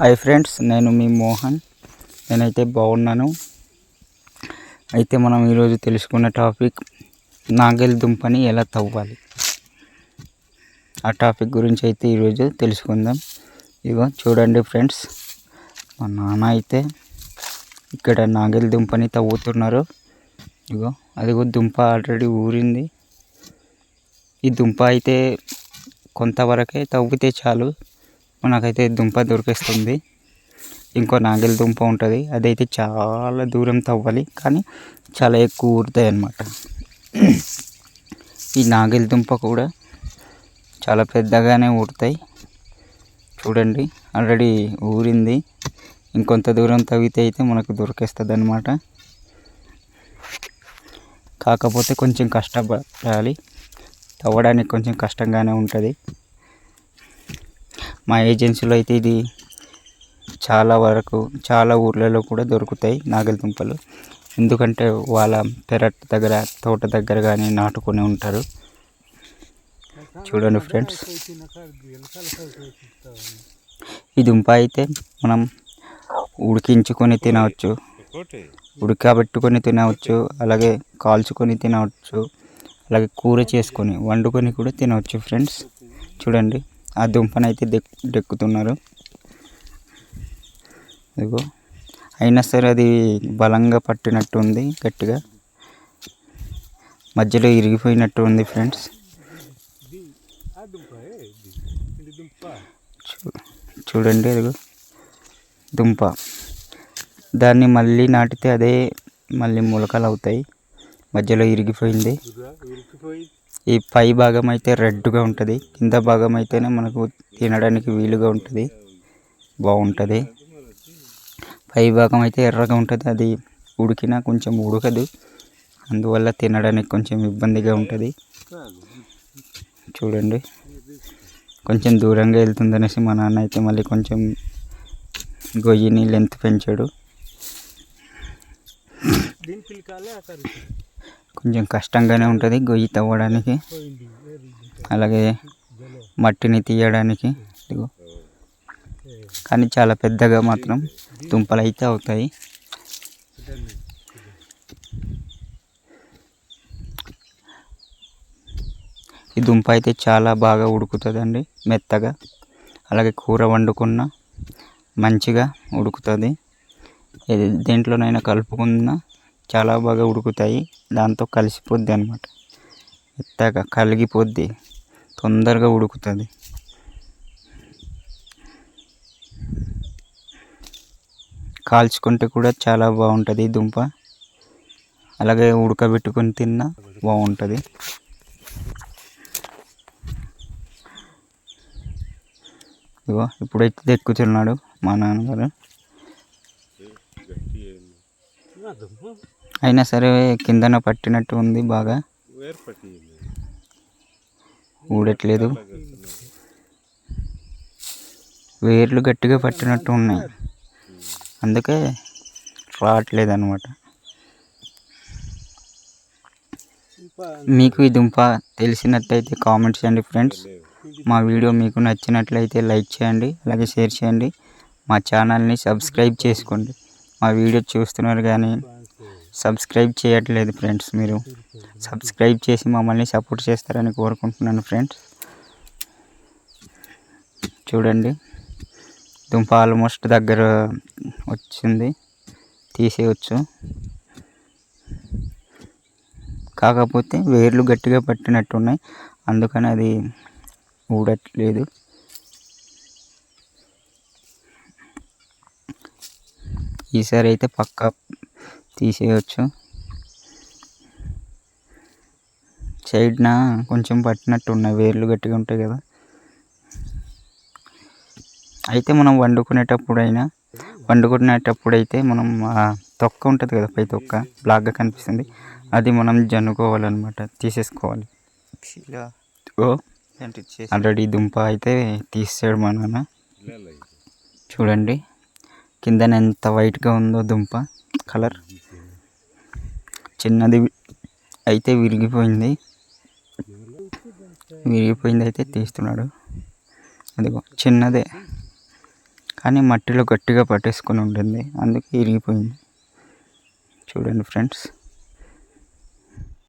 Hi friends నేను మీ మోహన్. నేనైతే బాగున్నాను. అయితే మనం ఈరోజు తెలుసుకున్న టాపిక్ నాగలి దుంపని ఎలా తవ్వాలి? ఆ టాపిక్ గురించి అయితే ఈరోజు తెలుసుకుందాం. ఇగో చూడండి ఫ్రెండ్స్ మా నాన్న అయితే ఇక్కడ నాగలి దుంపని తవ్వుతున్నారు. ఇగో అదిగో దుంప ఆల్రెడీ ఊరింది. ఈ దుంప అయితే కొంతవరకే తవ్వితే చాలు. మనకైతే దుంప దొరికేస్తుంది. ఇంకో నాగలి దుంప ఉంటుంది. అదైతే చాలా దూరం తవ్వాలి కానీ చాలా ఎక్కువ ఊరుతాయి అన్నమాట. ఈ నాగలి దుంప కూడా చాలా పెద్దగానే ఊరుతాయి. చూడండి ఆల్రెడీ ఊరింది. ఇంకొంత దూరం తవ్వితే అయితే మనకు దొరికేస్తుంది అనమాట కాకపోతే కొంచెం కష్టపడాలి. తవ్వడానికి కొంచెం కష్టంగానే ఉంటుంది. మా ఏజెన్సీలో అయితే ఇది చాలా వరకు చాలా ఊర్లలో కూడా దొరుకుతాయి నాగలిదుంపలు. ఎందుకంటే వాళ్ళ పెరట్ దగ్గర తోట దగ్గర కానీ నాటుకొని ఉంటారు. చూడండి ఫ్రెండ్స్. ఈ దుంప అయితే మనం ఉడికించుకొని తినవచ్చు. ఉడకబెట్టుకొని తినవచ్చు అలాగే కాల్చుకొని తినవచ్చు అలాగే కూర చేసుకొని వండుకొని కూడా తినవచ్చు ఫ్రెండ్స్. చూడండి. ఆ దుంపనైతే దెక్ దెక్కుతున్నారు. ఇదిగో. అయినా సరే అది బలంగా పట్టినట్టు ఉంది గట్టిగా. మధ్యలో ఇరిగిపోయినట్టు ఉంది ఫ్రెండ్స్. చూ- చూడండి అదిగో దుంప. దాన్ని మళ్ళీ నాటితే అదే మళ్ళీ మొలకలు అవుతాయి. మధ్యలో ఇరిగిపోయింది. ఈ పై భాగం అయితే రెడ్గా ఉంటుంది. కింద భాగం అయితేనే మనకు తినడానికి వీలుగా ఉంటుంది. బాగుంటుంది. పై భాగం అయితే ఎర్రగా ఉంటుంది. అది ఉడికినా కొంచెం ఉడకదు. అందువల్ల తినడానికి కొంచెం ఇబ్బందిగా ఉంటుంది. చూడండి. కొంచెం దూరంగా వెళ్తుందనేసి మా నాన్న అయితే మళ్ళీ కొంచెం గొయ్యిని లెంత్ పెంచాడు. కొంచెం కష్టంగానే ఉంటుంది గొయ్యి తవ్వడానికి. అలాగే మట్టిని తీయడానికి. ఇదిగో. కానీ చాలా పెద్దగా మాత్రం దుంపలు అయితే అవుతాయి. ఈ దుంప అయితే చాలా బాగా ఉడుకుతుందండి మెత్తగా. అలాగే కూర వండుకున్న మంచిగా ఉడుకుతుంది. దేంట్లోనైనా కలుపుకున్న చాలా బాగా ఉడుకుతాయి. దాంతో కలిసిపోద్ది అనమాట మెత్తగా కలిగిపోద్ది. తొందరగా ఉడుకుతుంది. కాల్చుకుంటే కూడా చాలా బాగుంటుంది దుంప. అలాగే ఉడకబెట్టుకొని తిన్నా బాగుంటుంది. ఇగో ఇప్పుడైతే దెక్కుతున్నాడు మా నాన్నగారు. అయినా సరే కిందన పట్టినట్టు ఉంది బాగా. ఊడట్లేదు. వేర్లు గట్టిగా పట్టినట్టు ఉన్నాయి. అందుకే రావట్లేదు అనమాట మీకు ఈ దుంప తెలిసినట్టయితే కామెంట్ చేయండి ఫ్రెండ్స్. మా వీడియో మీకు నచ్చినట్లయితే లైక్ చేయండి అలాగే షేర్ చేయండి. మా ఛానల్ని సబ్స్క్రైబ్ చేసుకోండి. మా వీడియో చూస్తున్నారు కానీ సబ్స్క్రైబ్ చేయట్లేదు ఫ్రెండ్స్ మీరు. సబ్స్క్రైబ్ చేసి మమ్మల్ని సపోర్ట్ చేస్తారని కోరుకుంటున్నాను ఫ్రెండ్స్. చూడండి. దుంప ఆల్మోస్ట్ దగ్గర వచ్చింది. తీసేయచ్చు. కాకపోతే వేర్లు గట్టిగా పట్టినట్టున్నాయి. అందుకని అది ఊడట్లేదు. ఈసారి అయితే పక్కా తీసేయచ్చు. సైడ్న కొంచెం పట్టినట్టు ఉన్నాయి వేర్లు గట్టిగా ఉంటాయి కదా. అయితే మనం వండుకునేటప్పుడైనా వండుకునేటప్పుడు అయితే మనం తొక్క ఉంటుంది కదా పై తొక్క బ్లాక్గా కనిపిస్తుంది. అది మనం జన్నుకోవాలన్నమాట తీసేసుకోవాలి. ఓ ఆల్రెడీ దుంప అయితే తీసాడు మా నాన్న. చూడండి కిందన ఎంత వైట్గా ఉందో దుంప కలర్. చిన్నది అయితే విరిగిపోయింది. విరిగిపోయింది అయితే తీస్తున్నాడు. అదిగో చిన్నదే. కానీ మట్టిలో గట్టిగా పట్టేసుకొని ఉంటుంది. అందుకే విరిగిపోయింది. చూడండి ఫ్రెండ్స్.